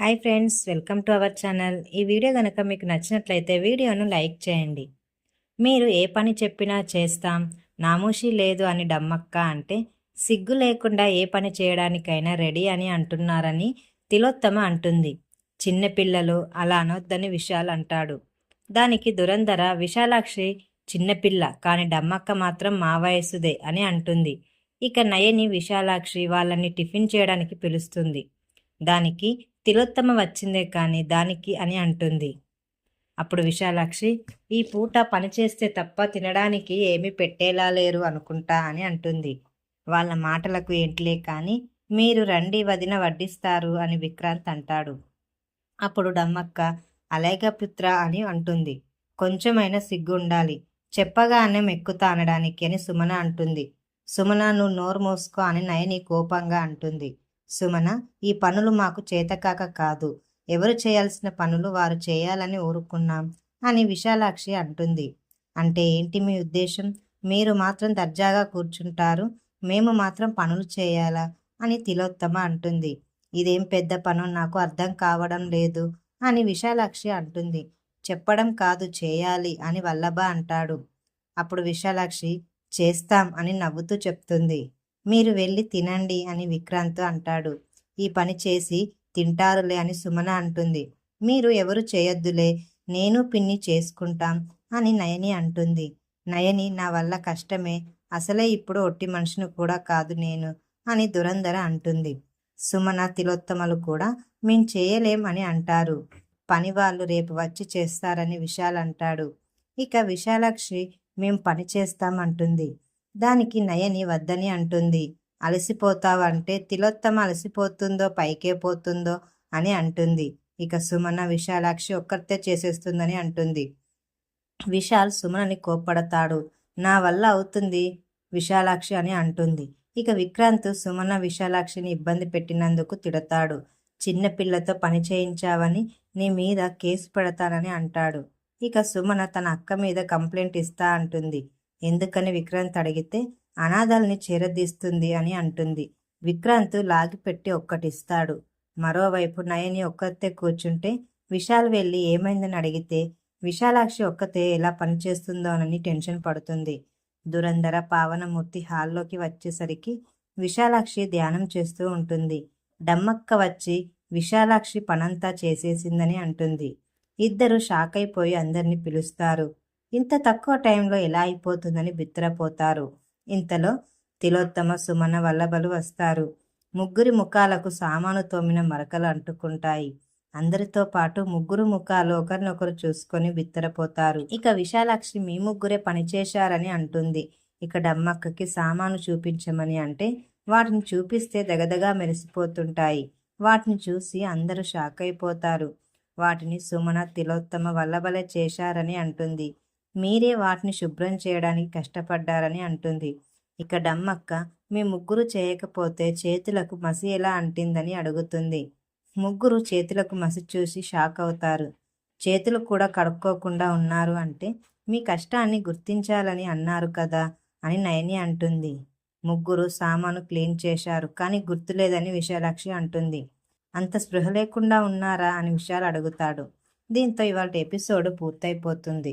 Hi friends welcome to our channel. ఈ video కనుక మీకు నచ్చినట్లయితే వీడియోను లైక్ చేయండి. మీరు ఏ పని చెప్పినా చేస్తాం నామూషి లేదు అని డమ్మక్క అంటే సిగ్గు లేకుండా ఏ పని చేయడానికైనా రెడీ అని అంటున్నారని తిలోత్తమ అంటుంది. చిన్నపిల్లలు అలా అనొద్దని విశాల్ అంటాడు. దానికి దురంధర విశాలాక్షి చిన్నపిల్ల కానీ డమ్మక్క మాత్రం మా వయసుదే అని అంటుంది. ఇక నయని విశాలాక్షి వాళ్ళని టిఫిన్ చేయడానికి పిలుస్తుంది. దానికి తిలోత్తమ వచ్చిందే కానీ దానికి అని అంటుంది. అప్పుడు విశాలాక్షి ఈ పూట పని చేస్తే తప్ప తినడానికి ఏమీ పెట్టేలా లేరు అనుకుంటా అని అంటుంది. వాళ్ళ మాటలకు ఏంటిలే కానీ మీరు రండి వదిన వడ్డిస్తారు అని విక్రాంత్ అంటాడు. అప్పుడు డమ్మక్క అలేగ పుత్ర అని అంటుంది. కొంచెమైనా సిగ్గు ఉండాలి చెప్పగానే మెక్కుతా అనడానికి అని సుమన అంటుంది. సుమన నువ్వు నోరు మోసుకో అని నయని కోపంగా అంటుంది. సుమన ఈ పనులు మాకు చేతకాక కాదు. ఎవరు చేయాల్సిన పనులు వారు చేయాలని ఊరుకున్నాం అని విశాలాక్షి అంటుంది. అంటే ఏంటి మీ ఉద్దేశం? మీరు మాత్రం దర్జాగా కూర్చుంటారు మేము మాత్రం పనులు చేయాలా? అని తిలోత్తమ అంటుంది. ఇదేం పెద్ద పను నాకు అర్థం కావడం లేదు అని విశాలాక్షి అంటుంది. చెప్పడం కాదు చేయాలి అని వల్లభ అంటాడు. అప్పుడు విశాలాక్షి చేస్తాం అని నవ్వుతూ చెప్తుంది. మీరు వెళ్ళి తినండి అని విక్రాంత్ అంటాడు. ఈ పని చేసి తింటారులే అని సుమన అంటుంది. మీరు ఎవరు చేయొద్దులే నేను పిన్ని చేసుకుంటాం అని నయని అంటుంది. నయని నా వల్ల కష్టమే అసలే ఇప్పుడు ఒట్టి మనిషిని కూడా కాదు నేను అని దురంధర అంటుంది. సుమన తిలోత్తమలు కూడా మేం చేయలేం అని అంటారు. పని వాళ్ళు రేపు వచ్చి చేస్తారని విశాల్ అంటాడు. ఇక విశాలాక్షి మేం పని చేస్తామంటుంది దానికి నయని వద్దని అంటుంది. అలసిపోతావంటే తిలోత్తమ అలసిపోతుందో పైకే పోతుందో అని అంటుంది. ఇక సుమన విశాలాక్షి ఒక్కరితే చేసేస్తుందని అంటుంది. విశాల్ సుమనని కోప్పడతాడు. నా వల్ల అవుతుంది విశాలాక్షి అని అంటుంది. ఇక విక్రాంత్ సుమన విశాలాక్షిని ఇబ్బంది పెట్టినందుకు తిడతాడు. చిన్నపిల్లతో పని చేయించావని నీ మీద కేసు పెడతానని అంటాడు. ఇక సుమన తన అక్క మీద కంప్లైంట్ ఇస్తా అంటుంది. ఎందుకని విక్రాంత్ అడిగితే అనాథాలని చేరదీస్తుంది అని అంటుంది. విక్రాంత్ లాగిపెట్టి ఒక్కటిస్తాడు. మరోవైపు నయని ఒక్కతే కూర్చుంటే విశాల్ వెళ్ళి ఏమైందని అడిగితే విశాలాక్షి ఒక్కతే ఎలా పనిచేస్తుందోనని టెన్షన్ పడుతుంది. దురంధర పావనమూర్తి హాల్లోకి వచ్చేసరికి విశాలాక్షి ధ్యానం చేస్తూ ఉంటుంది. డమ్మక్క వచ్చి విశాలాక్షి పనంతా చేసేసిందని అంటుంది. ఇద్దరు షాక్ అయిపోయి అందరినీ పిలుస్తారు. ఇంత తక్కువ టైంలో ఎలా అయిపోతుందని బిత్తరపోతారు. ఇంతలో తిలోత్తమ సుమన వల్లభలు వస్తారు. ముగ్గురి ముఖాలకు సామాను తోమిన మరకలు అంటుకుంటాయి. అందరితో పాటు ముగ్గురు ముఖాలు ఒకరినొకరు చూసుకొని బిత్తరపోతారు. ఇక విశాలాక్షి మీ ముగ్గురే పనిచేశారని అంటుంది. ఇక డమ్మక్కకి సామాను చూపించమని అంటే వాటిని చూపిస్తే దగదగా మెరిసిపోతుంటాయి. వాటిని చూసి అందరూ షాక్ అయిపోతారు వాటిని సుమన తిలోత్తమ వల్లభలే చేశారని అంటుంది. మీరే వాటిని శుభ్రం చేయడానికి కష్టపడ్డారని అంటుంది. ఇక డమ్మక్క మీ ముగ్గురు చేయకపోతే చేతులకు మసి ఎలా అంటిందని అడుగుతుంది. ముగ్గురు చేతులకు మసి చూసి షాక్ అవుతారు. చేతులు కూడా కడుక్కోకుండా ఉన్నారు అంటే మీ కష్టాన్ని గుర్తించాలని అన్నారు కదా అని నయని అంటుంది. ముగ్గురు సామాను క్లీన్ చేశారు కానీ గుర్తులేదని విశాలాక్షి అంటుంది. అంత స్పృహ లేకుండా ఉన్నారా అని విషయాలు అడుగుతాడు. దీంతో ఇవాళ ఎపిసోడ్ పూర్తయిపోతుంది.